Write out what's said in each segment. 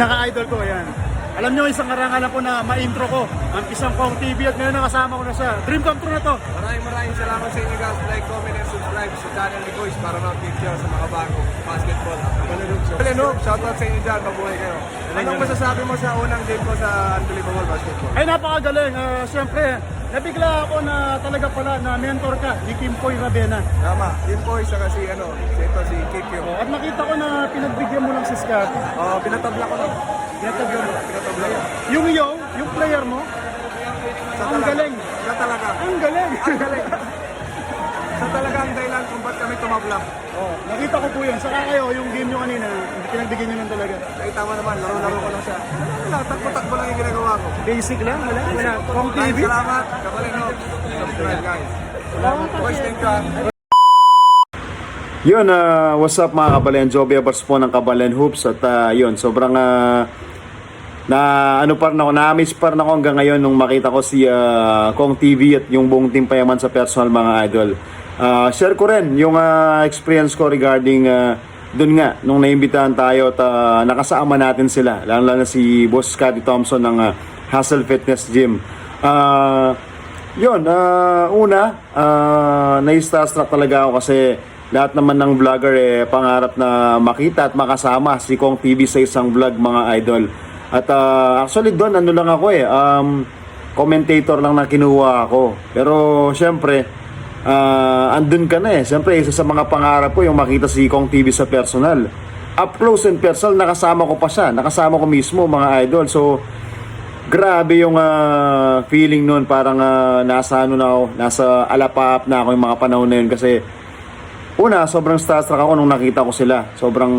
Pinaka-idol ko, yan. Alam nyo, isang karangalan po na ma-intro ko ang isang Kong TV at ngayon nakasama ko na siya. Dream come true na to. Maraming maraming salamat sa inyo guys. Like, comment, and subscribe sa channel ni Boys para ma-update kayo sa mga bagong basketball. Kabalenoob, shoutout sa inyo dyan. Mabuhay kayo. Anong masasabi mo sa unang game ko sa Unbelievable Basketball? Ay, napakagaling. Uh, Siyempre, nabigla ako na talaga pala na mentor ka ni Kim Poy Ravena. Tama, Team Boys, saka si, ano, si ito, si Kikyo. Oh, at nakita ko na pinagbigyan mo lang si Scott. Oh, pinatabla ko lang. Pinatabla mo. Pinatabla ko. Yung iyo, yung player mo, Ang talaga- galing. Siya talaga. ang galing. Ang galing. Talaga ang dahilan kung ba't kami tumabla. oh, nakita ko po yun. Saka kayo, yung game nyo kanina, pinagbigyan nyo lang talaga. Nakita mo naman, laro-laro ko lang siya. Wala, takbo-takbo lang yung ginagawa ko. Basic lang, wala. Wala. Kong Maraming TV. salamat. Kabalenoob. Subscribe guys. Boys, thank you. Yun, ah, what's up mga kabalen? Joby Abars po ng Kabalen Hoops at ah, yun, sobrang ah, na ano pa rin ako, na-miss pa rin ako hanggang ngayon nung makita ko si ah, Kong TV at yung buong team payaman sa personal mga idol. Ah, share ko rin yung ah, experience ko regarding ah, dun nga, nung naimbitahan tayo at ah, nakasama natin sila, lalo na si Boss Scotty Thompson ng ah, Hustle Fitness Gym. Ah, yun, ah, una, uh, na-starstruck talaga ako kasi lahat naman ng vlogger eh, pangarap na makita at makasama si Kong TV sa isang vlog mga idol. At ah, actually doon, ano lang ako eh, um, commentator lang na kinuha ako. Pero syempre, ah, andun ka na eh. Syempre, isa sa mga pangarap ko yung makita si Kong TV sa personal. Up close and personal, nakasama ko pa siya. Nakasama ko mismo mga idol. So, Grabe yung ah, feeling noon parang ah, nasa ano na ako, nasa alapap na ako yung mga panahon na yun kasi una sobrang starstruck ako nung nakita ko sila. Sobrang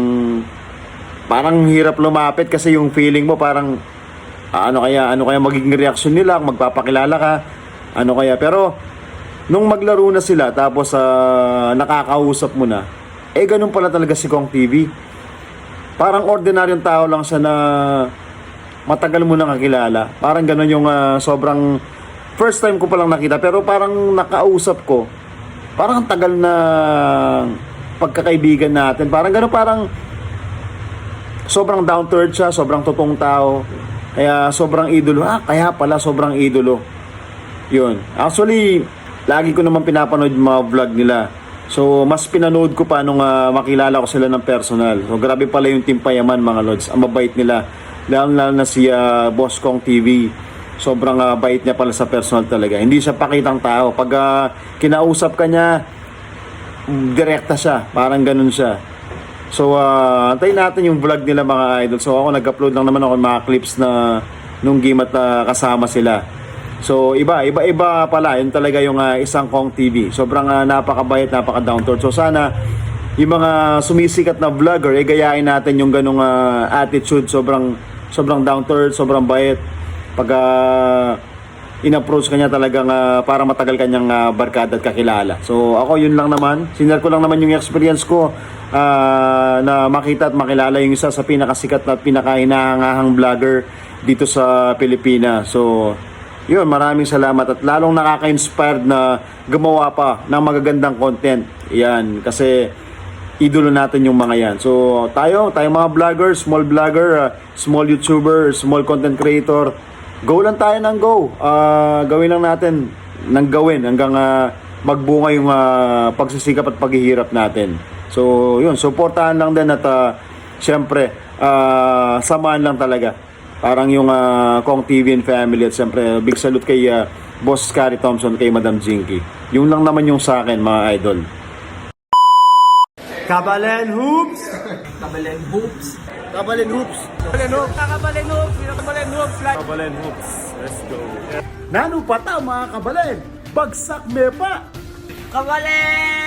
parang hirap lumapit kasi yung feeling mo parang ano kaya ano kaya magiging reaction nila magpapakilala ka. Ano kaya pero nung maglaro na sila tapos ah, nakakausap mo na eh ganun pala talaga si Kong TV. Parang ordinaryong tao lang siya na matagal mo nang kakilala. Parang ganun yung ah, sobrang first time ko palang nakita pero parang nakausap ko. Parang ang tagal na pagkakaibigan natin. Parang ganun parang sobrang down to earth siya, sobrang totoong tao. Kaya sobrang idolo. Ah, kaya pala sobrang idolo. Yun. Actually, lagi ko naman pinapanood yung mga vlog nila. So, mas pinanood ko pa nung ah, makilala ko sila ng personal. So, grabe pala yung Team Payaman mga lods. Ang mabait nila. Lalo lalo na si ah, Boss Kong TV. Sobrang ah, bait niya pala sa personal talaga. Hindi siya pakitang tao. Pag ah, kinausap ka niya, direkta siya. Parang ganun siya. So, uh, antayin natin yung vlog nila mga idol. So, ako nag-upload lang naman ako ng mga clips na nung game at ah, kasama sila. So, iba, iba, iba pala. Yun talaga yung ah, isang Kong TV. Sobrang uh, napakabait, napaka-down to. So, sana yung mga sumisikat na vlogger, eh, gayahin natin yung ganong ah, attitude. Sobrang, sobrang down to earth, sobrang bait. Pag ah, in-approach kanya talagang ah, para matagal kanyang ah, barkada at kakilala. So ako yun lang naman, sinare ko lang naman yung experience ko ah, na makita at makilala yung isa sa pinakasikat at pinakahinahangahang vlogger dito sa Pilipinas. So yun, maraming salamat at lalong nakaka-inspired na gumawa pa ng magagandang content. Yan, kasi idolo natin yung mga yan. So, tayo, tayo mga vlogger, small vlogger, uh, small YouTuber, small content creator, go lang tayo ng go. Ah, gawin lang natin ng gawin hanggang ah, magbunga yung ah, pagsisikap at paghihirap natin. So, yun, supportahan lang din at uh, syempre, ah, samahan lang talaga. Parang yung ah, Kong TV and family at syempre, big salute kay ah, Boss Scary Thompson, kay Madam Jinky. Yung lang naman yung sa akin, mga idol. Kabalen Hoops! Kabalen Hoops. Kabalen Hoops! Kabalenoob. Kabalenoob. Kabalenoob. Kabalen Hoops. Let's go. Nano pa ta mga kabalen? Bagsak me pa! Kabalen!